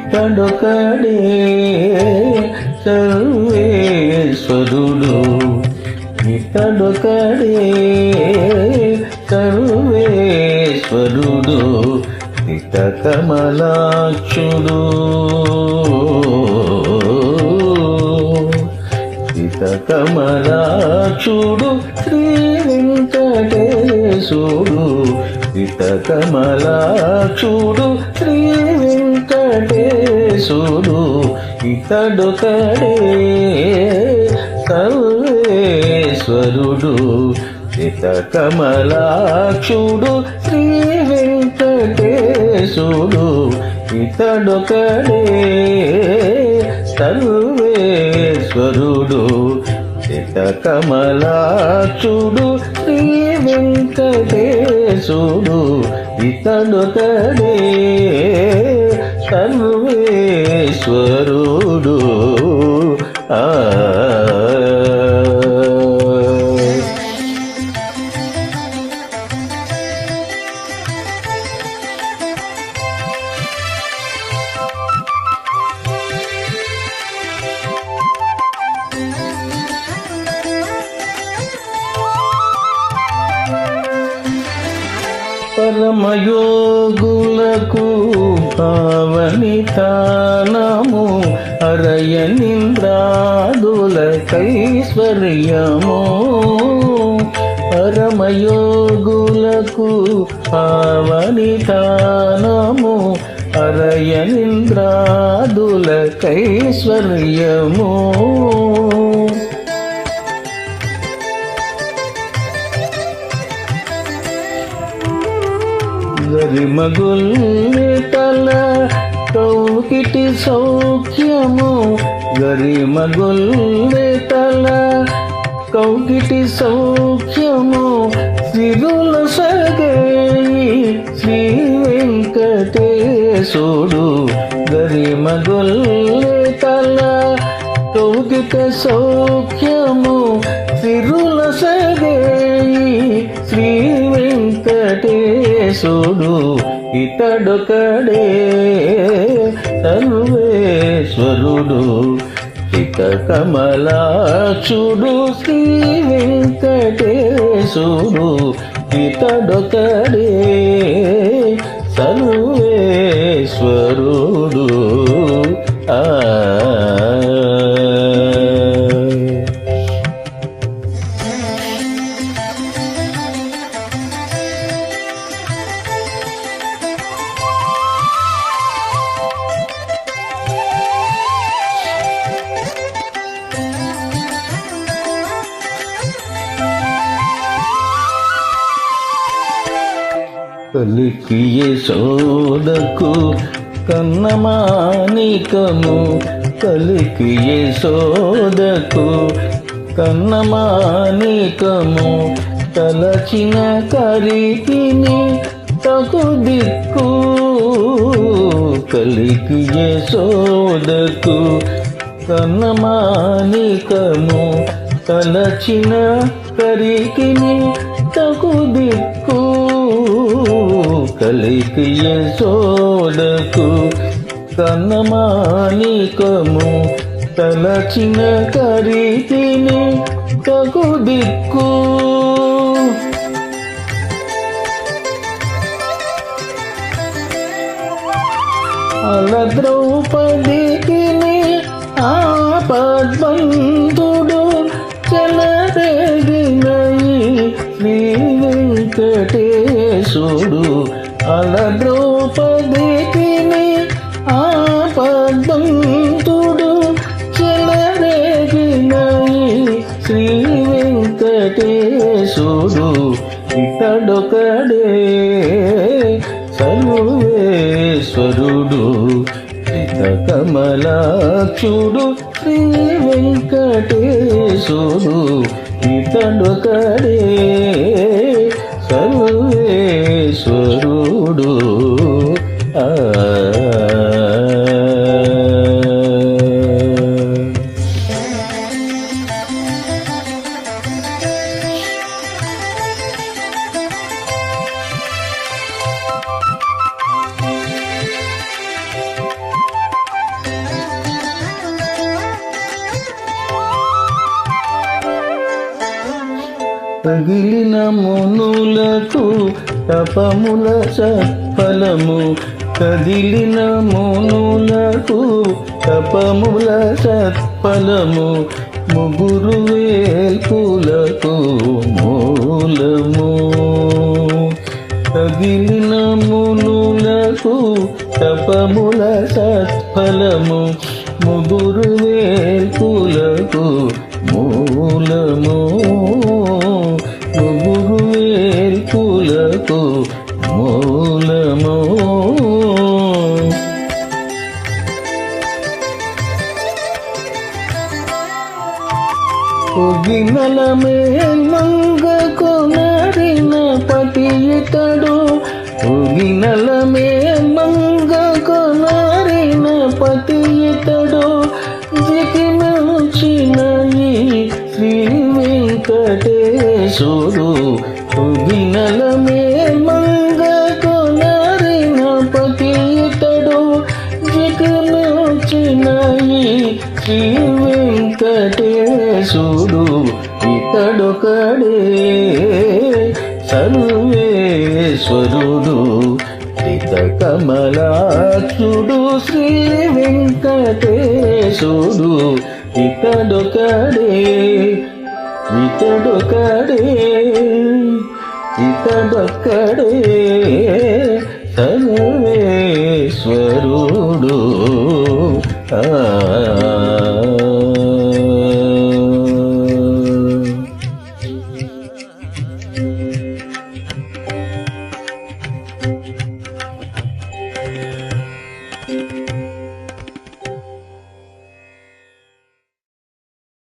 ఇతడొకడే సర్వేశ్వరుడు ఇతడొకడే సర్వేశ్వరుడు నిత కమలాక్షుడు నిత కమలాక్షుడు శ్రీ వెంకటేశుడు నిత కమలాక్షుడు సూడు ఇతడొకడే సర్వేశ్వరుడు ఇత కమలాక్షుడు శ్రీ వెంకటేశుడు ఇతడొకడే సర్వేశ్వరుడు ఇత కమలాక్షుడు శ్రీ వెంకటేశుడు ఇతడొకడే సర్వేశ్వరుడు ఆ పరమయోగులకు పావనితానము అరయనింద్రాదులకైశ్వర్యము పరమయోగులకు పావనితానము అరయనింద్రాదులకైశ్వర్యము గరిమగుల్లితల తౌకిటి సౌఖ్యము గరిమగుల్లితల కౌకిటి సౌఖ్యము సిరుల సగేయి శ్రీ వెంకటేశుడు. గరిమగుల్లితల కౌకిట సౌఖ్యము సిరుల సర్వేశుడు ఇతడొకడే సర్వేశ్వరుడు ఇత కమలాక్షుడు శ్రీ వెంకటేశుడు ఇతడొకడే సర్వేశ్వరుడు. ఆ కలికియ సోదకు కన్నమానికము. కలికియ సోదకు కన్నమానికము. తలచిన కరికిని తగు దిక్కు. కలికియ సోదకు కన్నమానికము. తలచిన కరికిని తగు దిక్కు. కలికి సోదకు కన్నమానికము తలచిన కరికిని తగు దిక్కు. అల ఆ పద్మంతుడు చెలరేగినయి శ్రీ వెంకటేశుడు అల ద్రౌపదికి ఆపద్బంధుడు చెలరేగినయి శ్రీ వెంకటేశుడు ఇతడొకడే సర్వేశ్వరుడు ఇత కమలాక్షుడు శ్రీ వెంకటేశుడు ఇతడొకడే దేవుడు తగిలిన మునులకు తపముల సత్ఫలము కదిలిన మోనులకు తపముల సత్ఫలము ముగురు వేల్పులకు మూలము కదిలిన మునులకు తపముల సత్ఫలము ముగురు వేల్పులకు మూలము ముగురు మూలము. పొగినల మంగకు కొనరిన పతియుతడు. ఇతడు మంగకు మేల్మంగ పతియుతడు. పతి ఇతడు శ్రీ వెంకటేశ్వరు సర్వేశ్వరుడు ఇత కమలాక్షుడు శ్రీ వెంకటేశుడు ఇతడొకడే ఇతడొకడే ఇతడొక్కడే.